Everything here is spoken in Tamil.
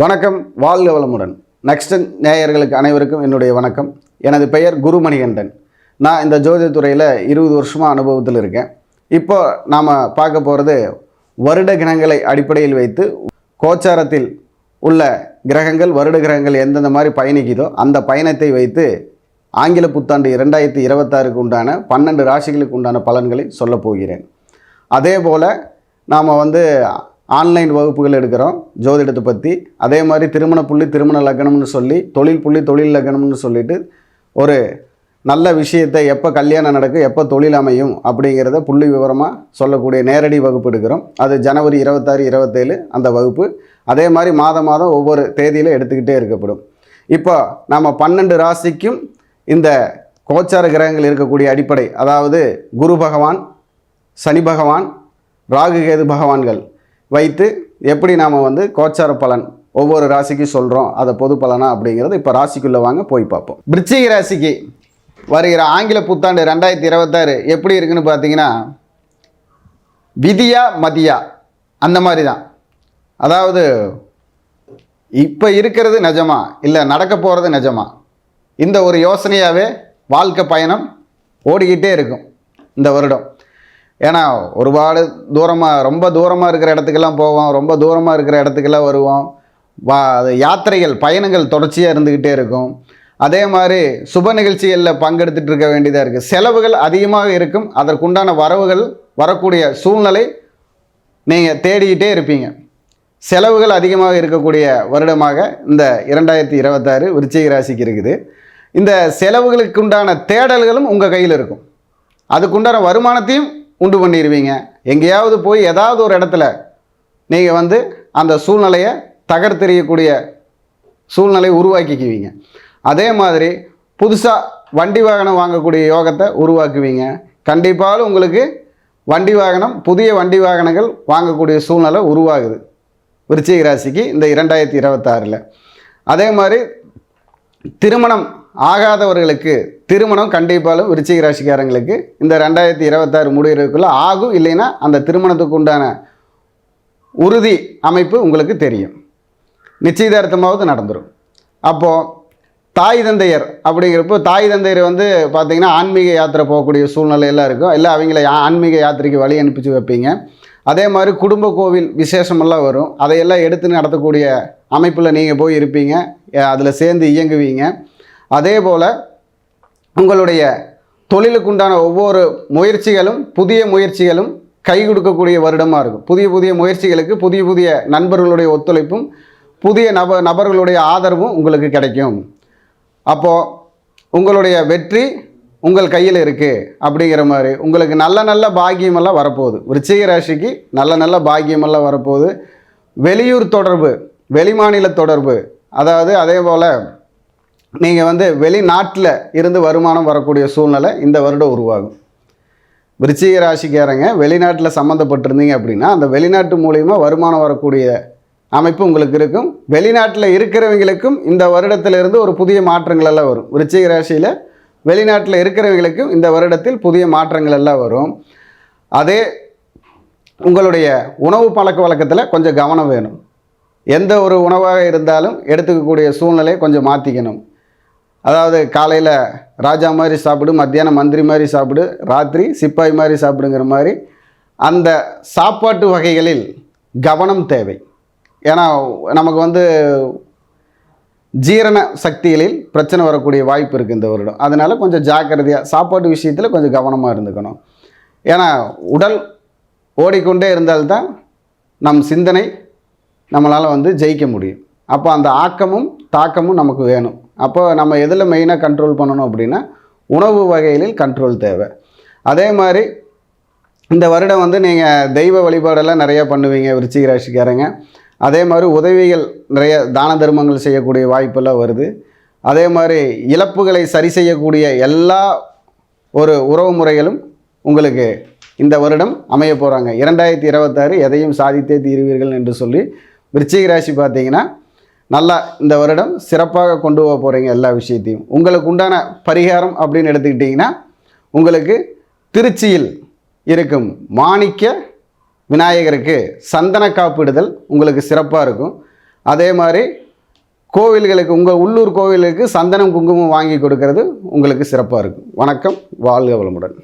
வணக்கம் வாழ்க வளமுடன். நெக்ஸ்டன் நேயர்களுக்கு அனைவருக்கும் என்னுடைய வணக்கம். எனது பெயர் குருமணிகண்டன். நான் இந்த ஜோதித்துறையில் இருபது வருஷமாக அனுபவத்தில் இருக்கேன். இப்போ நாம் பார்க்க போகிறது வருட கிரகங்களை அடிப்படையில் வைத்து கோச்சாரத்தில் உள்ள கிரகங்கள் வருட கிரகங்கள் எந்தெந்த மாதிரி பயணிக்குதோ அந்த பயணத்தை வைத்து ஆங்கில புத்தாண்டு இரண்டாயிரத்தி இருபத்தாறுக்கு உண்டான பன்னெண்டு ராசிகளுக்கு உண்டான பலன்களை சொல்லப் போகிறேன். அதே போல் நாம் வந்து ஆன்லைன் வகுப்புகள் எடுக்கிறோம் ஜோதிடத்தை பற்றி அதே மாதிரி திருமண புள்ளி திருமண லக்னம்னு சொல்லி தொழில் புள்ளி தொழில் லக்னம்னு சொல்லிட்டு ஒரு நல்ல விஷயத்தை எப்போ கல்யாணம் நடக்கும் எப்போ தொழில் அமையும் அப்படிங்கிறத புள்ளி விவரமாக சொல்லக்கூடிய நேரடி வகுப்பு எடுக்கிறோம். அது ஜனவரி இருபத்தாறு இருபத்தேழு அந்த வகுப்பு. அதே மாதிரி மாதம் மாதம் ஒவ்வொரு தேதியில் எடுத்துக்கிட்டே இருக்கப்படும். இப்போ நம்ம பன்னெண்டு ராசிக்கும் இந்த கோச்சார கிரகங்கள் இருக்கக்கூடிய அடிப்படை. அதாவது குரு பகவான் சனி பகவான் ராகு கேது பகவான்கள். வைத்து எப்படி நாம் வந்து கோச்சார பலன் ஒவ்வொரு ராசிக்கு சொல்கிறோம் அதை பொது பலனா அப்படிங்கிறது இப்போ ராசிக்குள்ளே வாங்க போய் பார்ப்போம். விருச்சிக ராசிக்கு வருகிற ஆங்கில புத்தாண்டு ரெண்டாயிரத்தி இருபத்தாறு எப்படி இருக்குன்னு பார்த்தீங்கன்னா விதியா மதியா அந்த மாதிரி தான் அதாவது இப்போ இருக்கிறது நிஜமா இல்லை நடக்க போகிறது நிஜமா? இந்த ஒரு யோசனையாகவே வாழ்க்கை பயணம் ஓடிக்கிட்டே இருக்கும் இந்த வருடம். ஏன்னா ஒருபாடு தூரமாக ரொம்ப தூரமாக இருக்கிற இடத்துக்கெல்லாம் போவோம் ரொம்ப தூரமாக இருக்கிற இடத்துக்கெல்லாம் வருவோம். வா யாத்திரைகள் பயணங்கள் தொடர்ச்சியாக இருந்துக்கிட்டே இருக்கும். அதே மாதிரி சுப நிகழ்ச்சிகளில் பங்கெடுத்துட்டு இருக்க வேண்டியதாக இருக்குது செலவுகள் அதிகமாக இருக்கும். அதற்குண்டான வரவுகள் வரக்கூடிய சூழ்நிலை நீங்கள் தேடிக்கிட்டே இருப்பீங்க. செலவுகள் அதிகமாக இருக்கக்கூடிய வருடமாக இந்த இரண்டாயிரத்தி இருபத்தாறு விருச்சிக ராசிக்கு இருக்குது. இந்த செலவுகளுக்கு உண்டான தேடல்களும் உங்கள் கையில் இருக்கும். அதுக்குண்டான வருமானத்தையும் உண்டு பண்ணிடுவீங்க எங்கேயாவது போய் ஏதாவது ஒரு இடத்துல நீங்கள் வந்து அந்த சூழ்நிலையை தகர்த்தெறியக்கூடிய சூழ்நிலை உருவாக்கிக்குவீங்க. அதே மாதிரி புதுசாக வண்டி வாகனம் வாங்கக்கூடிய யோகத்தை உருவாக்குவீங்க. கண்டிப்பாக உங்களுக்கு வண்டி வாகனம் புதிய வண்டி வாகனங்கள் வாங்கக்கூடிய சூழ்நிலை உருவாகுது. விருச்சிக ராசிக்கு இந்த இரண்டாயிரத்தி இருபத்தாறில். அதே மாதிரி திருமணம் ஆகாதவர்களுக்கு திருமணம் கண்டிப்பாலும் விருச்சிக ராசிக்காரங்களுக்கு இந்த ரெண்டாயிரத்தி இருபத்தாறு முடிகிறதுக்குள்ளே ஆகும். இல்லைன்னா அந்த திருமணத்துக்கு உண்டான உறுதி அமைப்பு உங்களுக்கு தெரியும். நிச்சயதார்த்தமாவது நடந்துடும் அப்போது தாய் தந்தையர் அப்படிங்கிறப்போ தாய் தந்தையர் வந்து பார்த்திங்கன்னா ஆன்மீக யாத்திரை போகக்கூடிய சூழ்நிலை எல்லாம் இருக்கும். இல்லை அவங்கள யா- ஆன்மீக யாத்திரைக்கு வழி அனுப்பிச்சு வைப்பீங்க. அதே மாதிரி குடும்ப கோவில் விசேஷமெல்லாம் வரும். அதையெல்லாம் எடுத்து நடத்தக்கூடிய அமைப்பில் நீங்கள் போய் இருப்பீங்க. அதில் சேர்ந்து இயங்குவீங்க. அதே போல் உங்களுடைய தொழிலுக்கு உண்டான ஒவ்வொரு முயற்சிகளும் புதிய முயற்சிகளும் கை கொடுக்கக்கூடிய வருடமாக இருக்கும். புதிய புதிய முயற்சிகளுக்கு புதிய புதிய நண்பர்களுடைய ஒத்துழைப்பும் புதிய நப நபர்களுடைய ஆதரவும் உங்களுக்கு கிடைக்கும். அப்போது உங்களுடைய வெற்றி உங்கள் கையில் இருக்குது அப்படிங்கிற மாதிரி. உங்களுக்கு நல்ல நல்ல பாக்கியமெல்லாம் வரப்போகுது. விருச்சிக ராசிக்கு நல்ல நல்ல பாக்கியமெல்லாம் வரப்போகுது. வெளியூர் தொடர்பு வெளிமாநில தொடர்பு. அதாவது அதே போல் நீங்கள் வந்து வெளிநாட்டில் இருந்து வருமானம் வரக்கூடிய சூழ்நிலை இந்த வருடம் உருவாகும். விருச்சிக ராசிக்காரங்க வெளிநாட்டில் சம்மந்தப்பட்டிருந்தீங்க அப்படின்னா அந்த வெளிநாட்டு மூலிமா வருமானம் வரக்கூடிய அமைப்பு உங்களுக்கு இருக்கும். வெளிநாட்டில் இருக்கிறவங்களுக்கும் இந்த வருடத்திலிருந்து ஒரு புதிய மாற்றங்கள் எல்லாம் வரும். விருச்சிக ராசியில் வெளிநாட்டில் இருக்கிறவங்களுக்கும் இந்த வருடத்தில் புதிய மாற்றங்கள் எல்லாம் வரும். அதே உங்களுடைய உணவு பழக்க வழக்கத்தில் கொஞ்சம் கவனம் வேணும். எந்த ஒரு உணவாக இருந்தாலும் எடுத்துக்கக்கூடிய சூழ்நிலையை கொஞ்சம் மாற்றிக்கணும் அதாவது காலையில் ராஜா மாதிரி சாப்பிடு மத்தியானம் மந்திரி மாதிரி சாப்பிடு ராத்திரி சிப்பாய் மாதிரி சாப்பிடுங்கிற மாதிரி அந்த சாப்பாட்டு வகைகளில் கவனம் தேவை. ஏன்னா நமக்கு வந்து ஜீரண சக்திகளில் பிரச்சனை வரக்கூடிய வாய்ப்பு இருக்குது இந்த வருடம். அதனால் கொஞ்சம் ஜாக்கிரதையாக சாப்பாட்டு விஷயத்தில் கொஞ்சம் கவனமாக இருந்துக்கணும். ஏன்னா உடல் ஓடிக்கொண்டே இருந்தால்தான் நம் சிந்தனை நம்மளால் வந்து ஜெயிக்க முடியும். அப்போ அந்த ஆக்கமும் தாக்கமும் நமக்கு வேணும். அப்போ நம்ம எதில் மெயினாக கண்ட்ரோல் பண்ணணும் அப்படின்னா உணவு வகைகளில் கண்ட்ரோல் தேவை. அதே மாதிரி இந்த வருடம் வந்து நீங்கள் தெய்வ வழிபாடெல்லாம் நிறையா பண்ணுவீங்க விருச்சிக ராசிக்காரங்க. அதே மாதிரி உதவிகள் நிறைய தான தர்மங்கள் செய்யக்கூடிய வாய்ப்பெல்லாம் வருது. அதே மாதிரி இழப்புகளை சரி செய்யக்கூடிய எல்லா ஒரு உறவு முறைகளும் உங்களுக்கு இந்த வருடம் அமைய போகிறாங்க இரண்டாயிரத்தி இருபத்தாறு எதையும் சாதித்தே தீருவீர்கள் என்று சொல்லி விருச்சிக ராசி பார்த்தீங்கன்னா நல்லா இந்த வருடம் சிறப்பாக கொண்டு போக போகிறீங்க எல்லா விஷயத்தையும். உங்களுக்கு உண்டான பரிகாரம் அப்படின்னு எடுத்துக்கிட்டிங்கன்னா உங்களுக்கு திருச்சியில் இருக்கும் மாணிக்க விநாயகருக்கு சந்தன காப்பிடுதல் உங்களுக்கு சிறப்பாக இருக்கும். அதே மாதிரி கோவில்களுக்கு உங்கள் உள்ளூர் கோவிலுக்கு சந்தனம் குங்குமம் வாங்கி கொடுக்கறது உங்களுக்கு சிறப்பாக இருக்கும். வணக்கம் வாழ்க வளமுடன்.